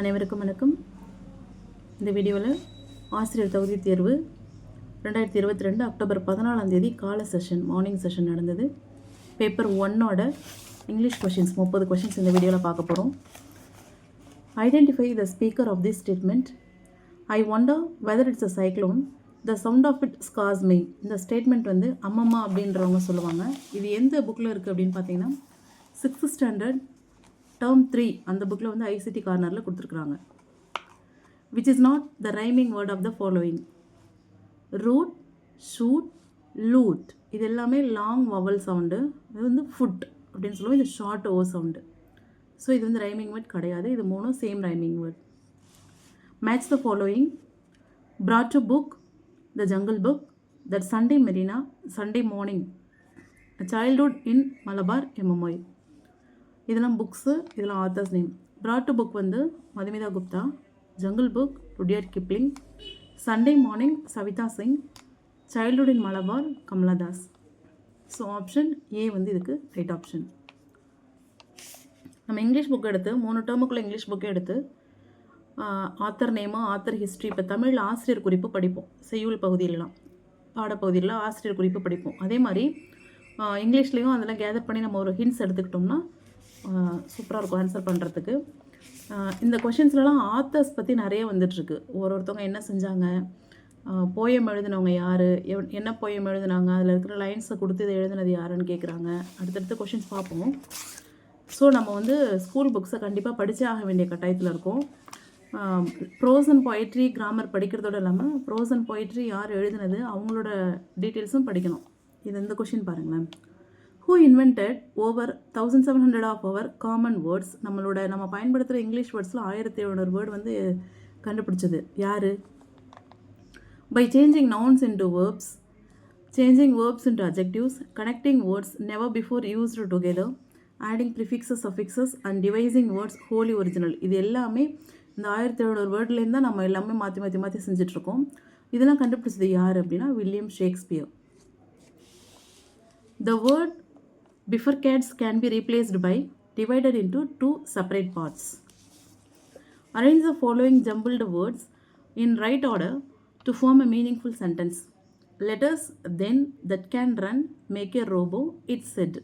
அனைவருக்கும் வணக்கம். இந்த வீடியோவில் ஆசிரியர் தகுதி தேர்வு ரெண்டாயிரத்தி இருபத்தி ரெண்டு அக்டோபர் பதினாலாம் தேதி கால செஷன் மார்னிங் செஷன் நடந்தது. பேப்பர் ஒன்னோட இங்கிலீஷ் கொஷின்ஸ் முப்பது கொஷின்ஸ் இந்த வீடியோவில் பார்க்க போகிறோம் identify the speaker of this statement I wonder whether it's a cyclone the sound of it scares me இந்த ஸ்டேட்மெண்ட் வந்து அம்மம்மா அப்படின்றவங்க சொல்லுவாங்க. இது எந்த புக்கில் இருக்குது அப்படின்னு பார்த்தீங்கன்னா சிக்ஸ்த் ஸ்டாண்டர்ட் டேர்ம் த்ரீ அந்த புக்கில் வந்து ஐசிடி கார்னரில் கொடுத்துருக்குறாங்க. Which is not the rhyming word of the following root shoot loot இது எல்லாமே லாங் வவல் சவுண்டு இது வந்து ஃபுட் அப்படின்னு சொல்லுவோம். இது ஷார்ட் ஓ சவுண்டு ஸோ இது வந்து ரைமிங் வேர்ட் கிடையாது. இது மூணும் same rhyming word match the following brought to book the jungle book that sunday marina sunday morning a childhood in malabar mmoy இதெல்லாம் புக்ஸு இதெல்லாம் ஆத்தர்ஸ் நேம் brought புக் வந்து Madhumita Gupta jungle book Rudyard Kipling Sunday morning Savita Singh childhood in Malabar Kamala Das so option A வந்து இதுக்கு right option நம்ம English book எடுத்து மூணு டேர்முக்குள்ளே English புக்கை எடுத்து ஆத்தர் நேமு ஆத்தர் ஹிஸ்ட்ரி இப்போ தமிழ் ஆசிரியர் குறிப்பு படிப்போம். செய்யுள் பகுதியிலலாம். பாடப்பகுதியில் ஆசிரியர் குறிப்பு படிப்போம். அதே மாதிரி இங்கிலீஷ்லேயும் அதெல்லாம் கேதர் பண்ணி நம்ம ஒரு ஹிண்ட்ஸ் எடுத்துக்கிட்டோம்னா சூப்பராக இருக்கும் ஆன்சர் பண்ணுறதுக்கு இந்த கொஷின்ஸ்லலாம் ஆத்தர்ஸ் பற்றி நிறைய வந்துட்டுருக்கு. ஒரு ஒருத்தவங்க என்ன செஞ்சாங்க? போயம் எழுதினவங்க யார்? என்ன போயம் எழுதுனாங்க? அதில் இருக்கிற லைன்ஸை கொடுத்து இதை எழுதினது யாருன்னு கேட்குறாங்க அடுத்தடுத்து கொஷின்ஸ் பார்ப்போம். ஸோ நம்ம வந்து ஸ்கூல் புக்ஸை கண்டிப்பாக படித்தே ஆக வேண்டிய கட்டாயத்தில் இருக்கோம். ப்ரோஸ் அண்ட் பொயிட்ரி கிராமர் படிக்கிறதோட இல்லாமல் ப்ரோஸ் அண்ட் பொயிட்ரி யார் எழுதினது? அவங்களோட டீட்டெயில்ஸும் படிக்கணும். இது இந்த கொஷின் பாருங்களேன் who invented over thousand seven hundred of our common words நம்மளோட நம்ம பயன்படுத்துகிற இங்கிலீஷ் வேர்ட்ஸில் ஆயிரத்தி எழுநூறு வேர்டு வந்து கண்டுபிடிச்சது. யார்? By changing nouns into verbs changing verbs into adjectives, connecting words never before used together adding prefixes suffixes and devising words wholly original இது எல்லாமே இந்த ஆயிரத்தி எழுநூறு வேர்ட்லேருந்து தான் நம்ம எல்லாமே மாற்றி மாற்றி மாற்றி செஞ்சிட்ருக்கோம். இதெல்லாம் கண்டுபிடிச்சது யார் அப்படின்னா William Shakespeare. The word bifurcates can be replaced by divided into two separate parts. Arrange the following jumbled words in right order to form a meaningful sentence. Letters then that can run make a robo it said.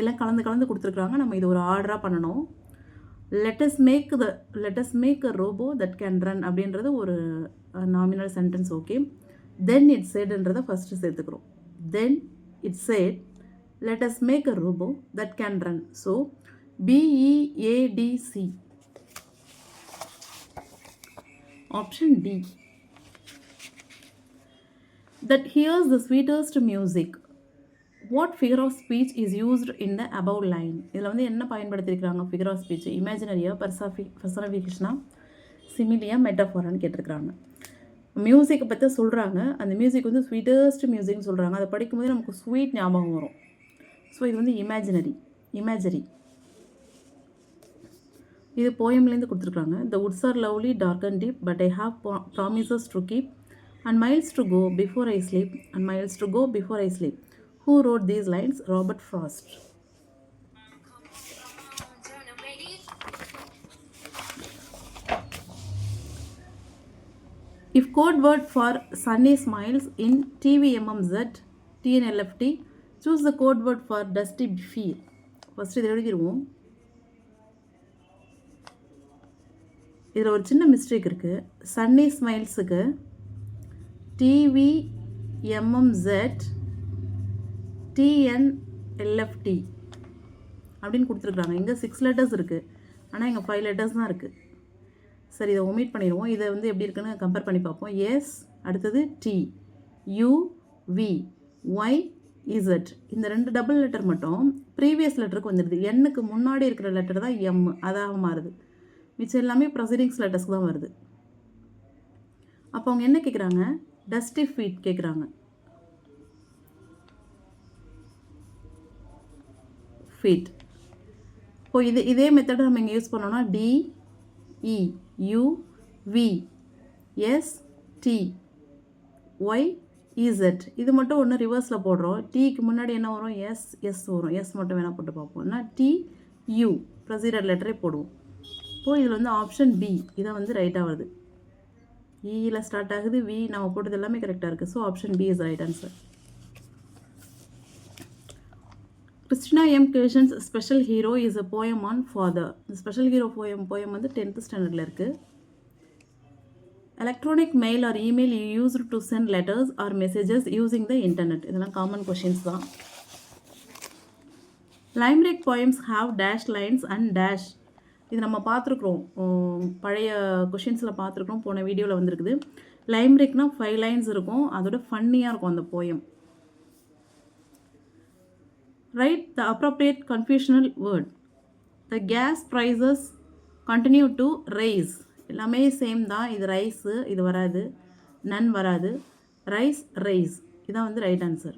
எல்லாம் கலந்து கலந்து கொடுத்துருக்குறாங்க நம்ம இது ஒரு ஆர்டராக பண்ணணும் let's make the let's make a robot that can run அப்படின்றது ஒரு nominal sentence okay then it சேட்ன்றதை first சேர்த்துக்கிறோம் then it said let us make a robo that can run. So BEADC option D that hears option d. That hears the sweetest music. Is figure of speech is used இதில் வந்து என்ன பயன்படுத்தியிருக்கிறாங்க figure of speech இமேஜினரியா பர்சாஃபி பர்சனஃபிகேஷனா சிமிலியா மெட்டாஃபோரான்னு கேட்டிருக்கிறாங்க. மியூசிக்கை பற்றி சொல்கிறாங்க அந்த மியூசிக் வந்து ஸ்வீட்டஸ்ட் மியூசிக்னு சொல்கிறாங்க அதை படிக்கும்போது நமக்கு ஸ்வீட் ஞாபகம் வரும். ஸோ இது வந்து இமேஜினரி இமேஜரி இது போயம்லேருந்து கொடுத்துருக்காங்க. The woods are lovely dark and deep but I have promises to keep and miles to go before I sleep and miles to go before I sleep who wrote these lines Robert Frost If code word for Sunny Smiles in TVMMZ, TNLFT, choose the code word for dusty feel first இதை எழுதிடுவோம் இதில் ஒரு சின்ன mistake இருக்குது sunny ஸ்மைல்ஸுக்கு TV எம்எம்செட் டிஎன்எல்எஃப்டி அப்படின்னு கொடுத்துருக்குறாங்க. இங்கே சிக்ஸ் லெட்டர்ஸ் இருக்குது ஆனால் இங்கே ஃபைவ் லெட்டர்ஸ் தான் இருக்குது சரி இதை ஒமிட் பண்ணிடுவோம். இதை வந்து எப்படி இருக்குன்னு கம்பேர் பண்ணி பார்ப்போம். எஸ் அடுத்தது T U V Y Z இந்த ரெண்டு டபுள் லெட்டர் மட்டும் ப்ரீவியஸ் லெட்டருக்கு வந்துடுது. எண்ணுக்கு முன்னாடி இருக்கிற லெட்டர் தான் எம் அதாக மாறுது. மிச்சம் எல்லாமே ப்ரொசீடிங்ஸ் லெட்டர்ஸ்க்கு தான் வருது. அப்போ அவங்க என்ன கேட்குறாங்க டஸ்டி ஃபீட் கேட்குறாங்க ஃபீட் இப்போ இது இதே மெத்தடை நம்ம இங்கே யூஸ் பண்ணோம்னா T E U V S T Y Z இது மட்டும் ஒன்று ரிவர்ஸில் போடுறோம். டீக்கு முன்னாடி என்ன வரும்? எஸ் எஸ் வரும். எஸ் மட்டும் வேணால் போட்டு பார்ப்போம்னா டி யூ ப்ரொசீடர் லெட்டரே போடுவோம். இப்போது இதில் வந்து ஆப்ஷன் பி இதை வந்து ரைட்டாக வருது. E இயில் ஸ்டார்ட் ஆகுது. வி நம்ம போட்டது எல்லாமே கரெக்டாக இருக்குது so option B is right answer Christina M Krishnan's special hero is a poem on father இந்த ஸ்பெஷல் ஹீரோ போயம் போயம் வந்து டென்த்து ஸ்டாண்டர்டில் இருக்குது electronic mail or email use to sent letters or messages using the internet இதெல்லாம் common questions தான். Limerick poems have dash lines and dash இது நம்ம பார்த்துருக்குறோம். பழைய கொஷின்ஸில் பார்த்துருக்குறோம். போன வீடியோவில் வந்திருக்குது. லைம்ரிக்னால் ஃபைவ் லைன்ஸ் இருக்கும். அதோட ஃபன்னியாக இருக்கும் அந்த poem write the appropriate confusional word the gas prices continue to rise எல்லாமே சேம் தான். இது ரைஸு இது வராது. நன் வராது. ரைஸ் ரைஸ் இதான் வந்து right answer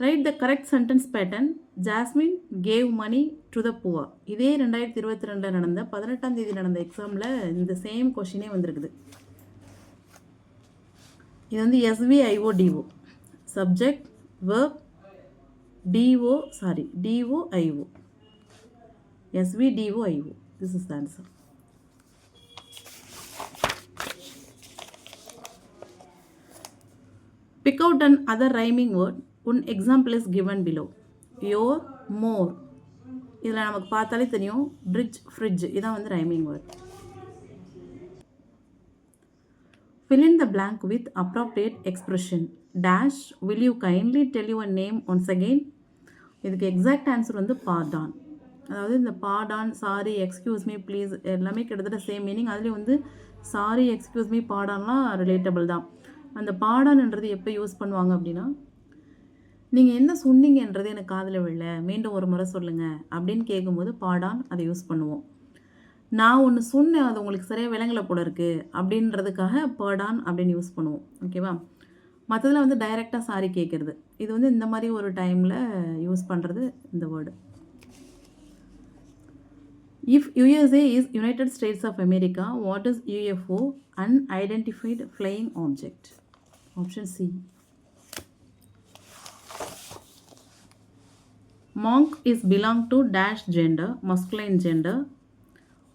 right the correct sentence pattern Jasmine gave money to the poor இதே ரெண்டாயிரத்தி இருபத்தி ரெண்டில் நடந்த பதினெட்டாம் தேதி நடந்த எக்ஸாமில் இந்த சேம் கொஷினே வந்திருக்குது. இது வந்து SVIO DO subject verb DO sorry DO IO SV DO IO this is answer Pick out an other rhyming word. One example is given below. Your, more. இதில் நமக்கு பார்த்தாலே தெரியும் bridge, fridge இதான் வந்து rhyming word fill in the blank with appropriate expression dash will you kindly tell your name once again இதுக்கு exact answer வந்து பாடான் அதாவது இந்த pardon sorry excuse me please எல்லாமே கிட்டத்தட்ட சேம் மீனிங் அதுலேயும் வந்து சாரி எக்ஸ்கியூஸ் மீ பாடான்லாம் ரிலேட்டபிள் தான் அந்த பாடான்ன்றது எப்போ யூஸ் பண்ணுவாங்க அப்படின்னா நீங்கள் என்ன சொன்னீங்கன்றது எனக்கு காதில் விழல மீண்டும் ஒரு முறை சொல்லுங்கள் அப்படின்னு கேட்கும்போது பாடான் அதை யூஸ் பண்ணுவோம். நான் ஒன்று சொன்னேன் அது உங்களுக்கு சரியாக விலங்கல போல இருக்குது அப்படின்றதுக்காக பாடான் அப்படின்னு யூஸ் பண்ணுவோம் ஓகேவா மற்றதில் வந்து டைரெக்டாக சாரி கேட்குறது இது வந்து இந்த மாதிரி ஒரு டைமில் யூஸ் பண்ணுறது இந்த word if USA is United States of America what is UFO unidentified flying object option C monk is belong to dash gender masculine gender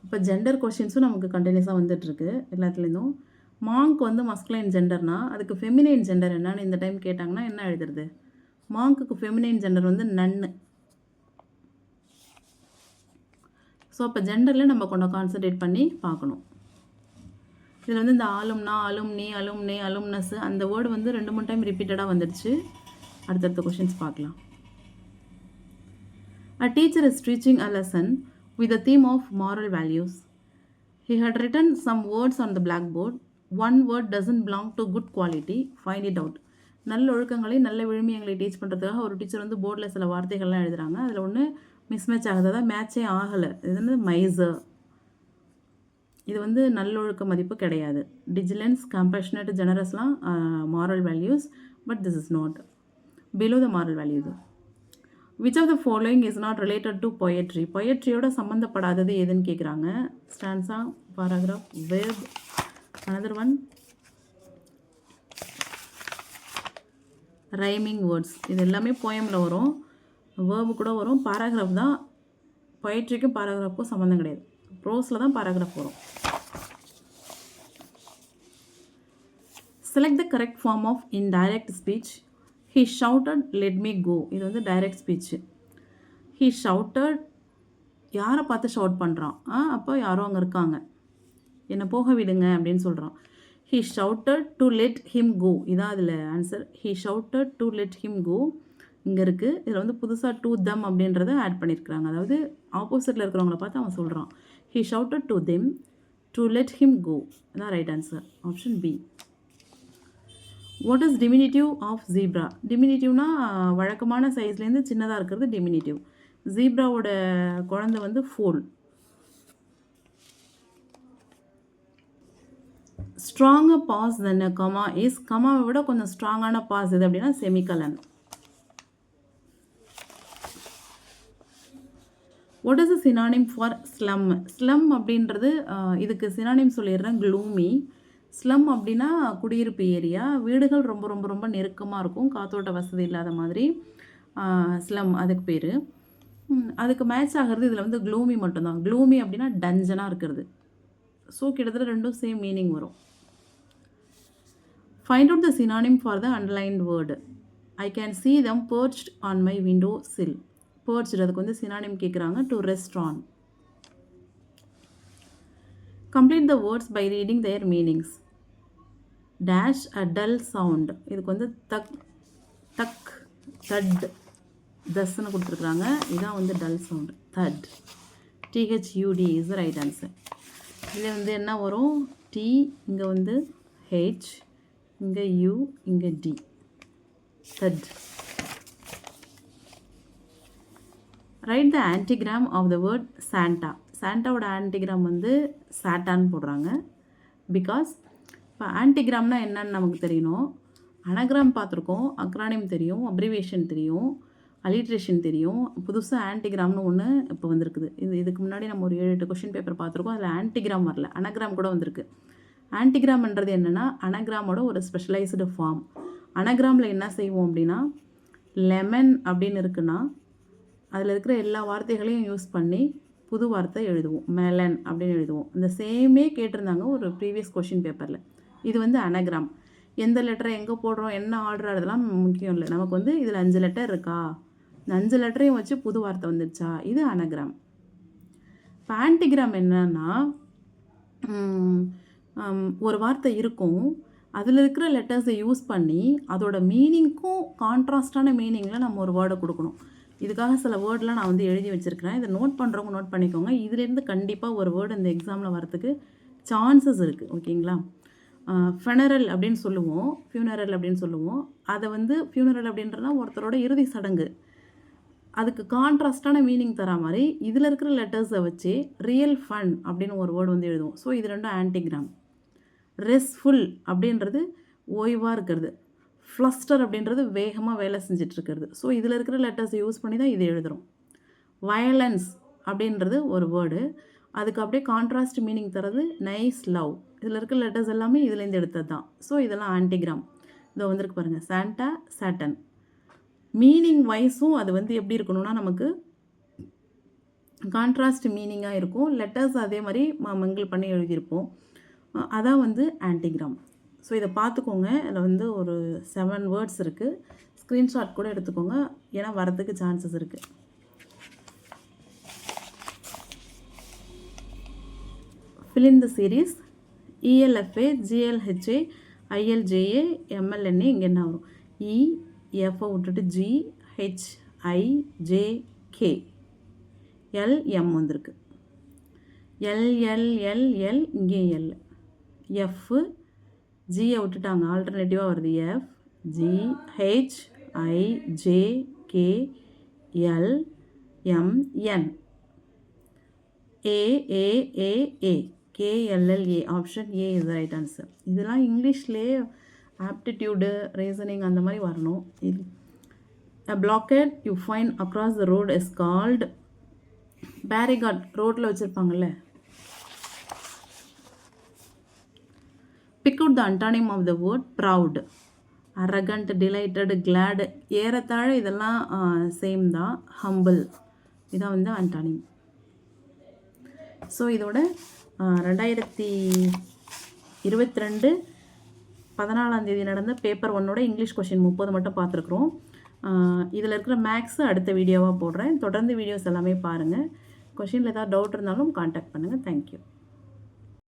இப்போ ஜெண்டர் கொஷின்ஸும் நமக்கு கண்டினியூஸாக வந்துட்டுருக்கு எல்லாத்துலேருந்தும். மாங்க் வந்து மஸ்குலைன் ஜெண்டர்னா அதுக்கு ஃபெமினைன் ஜெண்டர் என்னன்னு இந்த டைம் கேட்டாங்கன்னா என்ன எழுதுறது? மாங்க்குக்கு ஃபெமினைன் ஜெண்டர் வந்து நன்னு. ஸோ அப்போ ஜெண்டரில் நம்ம கொஞ்சம் கான்சன்ட்ரேட் பண்ணி பார்க்கணும். இதில் வந்து இந்த ஆலும்னா அலும்னி அலும்னே அலும்னஸ் அந்த வேர்டு வந்து ரெண்டு மூணு டைம் ரிப்பீட்டடாக வந்துடுச்சு. அடுத்தடுத்த கொஷின்ஸ் பார்க்கலாம். A teacher is teaching a lesson with a theme of moral values he had written some words on the black board one word doesn't belong to good quality find it out நல்ல ஒழுக்கங்களை நல்ல விழுமியங்களை teach பண்ணுறதுக்காக ஒரு teacher வந்து போர்டில் சில வார்த்தைகள்லாம் எழுதுகிறாங்க அதில் ஒன்று மிஸ்மேட்ச் ஆகுது அதாவது மேட்சே ஆகலை. இது வந்து மைசர் இது வந்து நல்லொழுக்க மதிப்பு கிடையாது. Diligence compassionate ஜெனரஸ்லாம் moral values but this is not below the moral value இது which of the following is not related to poetry பொயட்ரியோட சம்மந்தப்படாதது எதுன்னு கேட்குறாங்க stanza paragraph verb another one rhyming words இது எல்லாமே போயமில் வரும். வேர்பு கூட வரும். பாராகிராஃப் தான். பொயட்ரிக்கும் பாராகிராஃப்க்கும் சம்மந்தம் கிடையாது. ப்ரோஸில் தான் பேராகிராஃப் போகிறோம் select the correct form of in direct speech he shouted let me go இது வந்து டைரக்ட் ஸ்பீச்சு ஹீ ஷவுட்டட் யாரை பார்த்து ஷவுட் பண்ணுறான் ஆ அப்போ யாரோ அங்கே இருக்காங்க என்னை போக விடுங்க அப்படின்னு சொல்கிறான் he shouted to let him go இதான் அதில் answer he shouted to let him go இங்கே இருக்குது இதில் வந்து புதுசாக டூ தம் அப்படின்றத ஆட் பண்ணியிருக்கிறாங்க அதாவது ஆப்போசிட்டில் இருக்கிறவங்கள பார்த்து அவன் சொல்கிறான் he shouted to them to let him go இதான் right answer option B what is diminutive of zebra டிமினிட்டிவ்னா வழக்கமான சைஸ்லேருந்து சின்னதாக இருக்கிறது டிமினிட்டிவ் ஜீப்ராவோட குழந்தை வந்து foal stronger pause then comma is கமாவை விட கொஞ்சம் ஸ்ட்ராங்கான பாஸ் இது அப்படின்னா semicolon what is synonym for slum slum அப்படின்றது இதுக்கு சினானிம் சொல்லிடுறேன் க்ளூமி ஸ்லம் அப்படின்னா குடியிருப்பு ஏரியா வீடுகள் ரொம்ப ரொம்ப ரொம்ப நெருக்கமாக இருக்கும் காத்தோட்ட வசதி இல்லாத மாதிரி. ஸ்லம் அதுக்கு பேர். அதுக்கு மேட்ச் ஆகிறது இதில் வந்து க்ளூமி மட்டும்தான். க்ளூமி அப்படின்னா டஞ்சனாக இருக்கிறது. ஸோ கிட்டத்தட்ட ரெண்டும் சேம் மீனிங் வரும். Find out the synonym for the underlined word I can see them perched on my window sill perched அதுக்கு வந்து சினானிம் கேட்குறாங்க to rest complete the words by reading their meanings dash a dull sound இதுக்கு வந்து தக் தக் that தஸ்ன்னு கொடுத்துருக்குறாங்க. இதான் வந்து dull sound that. THUD is right answer இதில் வந்து என்ன வரும்? டி இங்கே வந்து ஹெச் இங்கே யூ இங்கே D that. Write the antigram of the word Santa சாண்டாவோட antigram வந்து சாட்டான்னு போடுறாங்க. பிகாஸ் இப்போ ஆன்டிகிராம்னா என்னன்னு நமக்கு தெரியணும். அனகிராம் பார்த்துருக்கோம். அக்ரானியம் தெரியும் அப்ரிவேஷன் தெரியும் அலிட்ரேஷன் தெரியும். புதுசாக ஆன்டிகிராம்னு ஒன்று இப்போ வந்திருக்குது. இது இதுக்கு முன்னாடி நம்ம ஒரு ஏழு எட்டு கொஷின் பேப்பர் பார்த்துருக்கோம். அதில் ஆன்டிகிராம் வரல. அனகிராம் கூட வந்திருக்கு. ஆன்டிகிராம்ன்றது என்னென்னா அனகிராமோட ஒரு ஸ்பெஷலைஸ்டு ஃபார்ம் அனகிராமில் என்ன செய்வோம் அப்படின்னா லெமன் அப்படின்னு இருக்குன்னா அதில் இருக்கிற எல்லா வார்த்தைகளையும் யூஸ் பண்ணி புது வார்த்தை எழுதுவோம். மெலன் அப்படின்னு எழுதுவோம். இந்த சேமே கேட்டிருந்தாங்க ஒரு ப்ரீவியஸ் கொஷின் பேப்பரில் இது வந்து அனகிராம் எந்த லெட்டரை எங்கே போடுறோம் என்ன ஆர்டர் அதெல்லாம் முக்கியம் இல்லை. நமக்கு வந்து இதில் அஞ்சு லெட்டர் இருக்கா? இந்த அஞ்சு லெட்டரையும் வச்சு புது வார்த்தை வந்துடுச்சா இது அனகிராம் பேண்டிகிராம் என்னன்னா ஒரு வார்த்தை இருக்கும். அதில் இருக்கிற லெட்டர்ஸை யூஸ் பண்ணி அதோட மீனிங்க்கும் கான்ட்ராஸ்டான மீனிங்கில் நம்ம ஒரு வேர்டை கொடுக்கணும். இதுக்காக சில வேர்டெலாம் நான் வந்து எழுதி வச்சுருக்கிறேன். இதை நோட் பண்ணுறவங்க நோட் பண்ணிக்கோங்க. இதுலேருந்து கண்டிப்பாக ஒரு வேர்டு இந்த எக்ஸாமில் வரத்துக்கு சான்சஸ் இருக்குது ஓகேங்களா? ஃபெனரல் அப்படின்னு சொல்லுவோம். ஃபியூனரல் அப்படின்னு சொல்லுவோம். அதை வந்து ஃபியூனரல் அப்படின்றனா ஒருத்தரோட இறுதி சடங்கு. அதுக்கு கான்ட்ராஸ்டான மீனிங் தர மாதிரி இதில் இருக்கிற லெட்டர்ஸை வச்சு ரியல் ஃபன் அப்படின்னு ஒரு வேர்டு வந்து எழுதுவோம். ஸோ இது ரெண்டும் ஆன்டிகிராம் ரெஸ்ஃபுல் அப்படின்றது ஓய்வாக இருக்கிறது. ஃப்ளஸ்டர் அப்படின்றது வேகமாக வேலை செஞ்சுட்டு இருக்கிறது ஸோ இதில் இருக்கிற லெட்டர்ஸ் யூஸ் பண்ணி தான் இது எழுதுகிறோம் வயலன்ஸ் அப்படின்றது ஒரு வேர்டு அதுக்கு அப்படியே கான்ட்ராஸ்ட் மீனிங் தரது நைஸ் லவ் இதில் இருக்கிற லெட்டர்ஸ் எல்லாமே இதுலேருந்து எடுத்தது தான். ஸோ இதெல்லாம் ஆன்டிகிராம் இதோ வந்திருக்கு பாருங்கள் சாண்டா சாட்டன் மீனிங் வைஸும் அது வந்து எப்படி இருக்கணும்னா நமக்கு கான்ட்ராஸ்ட் மீனிங்காக இருக்கும். லெட்டர்ஸ் அதே மாதிரி மங்கிள் பண்ணி எழுதியிருப்போம். அதான் வந்து ஆன்டிகிராம் ஸோ இதை பார்த்துக்கோங்க. இதில் வந்து ஒரு செவன் வேர்ட்ஸ் இருக்குது ஸ்க்ரீன்ஷாட் கூட எடுத்துக்கோங்க. ஏன்னா வரதுக்கு சான்சஸ் இருக்குது ஃபிலிம் த சீரீஸ் இஎல்எஃப்ஏ ஜிஎல்ஹெச்ஏ ஐஎல்ஜேஏ எம்எல்என்ஏ இங்கே என்ன வரும்? E, இ விட்டுட்டு G H I J K வந்திருக்கு. எல்எல்எல்எல் இங்கே எல் எஃப் ஜியை விட்டுட்டாங்க. ஆல்டர்னேட்டிவாக வருது. F G H I J K L M N A A A A KLLA option A is right answer இதெல்லாம் இங்கிலீஷ்லேயே ஆப்டிடியூடு ரீசனிங் அந்த மாதிரி வரணும். இது a blockade you fine across the road is called barricade ரோட்டில் வச்சுருப்பாங்கல்ல. Pick out the antonym of the word proud arrogant delighted glad ஏறத்தாழ இதெல்லாம் same தான். ஹம்பிள் இதான் வந்து அண்டானிம் ஸோ இதோட ரெண்டாயிரத்தி இருபத்தி ரெண்டு பதினாலாம் தேதி நடந்த பேப்பர் ஒன்னோட இங்கிலீஷ் கொஷின் முப்பது மட்டும் பார்த்துருக்குறோம். இதில் இருக்கிற மேக்ஸு அடுத்த வீடியோவாக போடுறேன். தொடர்ந்து வீடியோஸ் எல்லாமே பாருங்கள் கொஷினில் ஏதாவது டவுட் இருந்தாலும் காண்டாக்ட் பண்ணுங்கள் தேங்க்யூ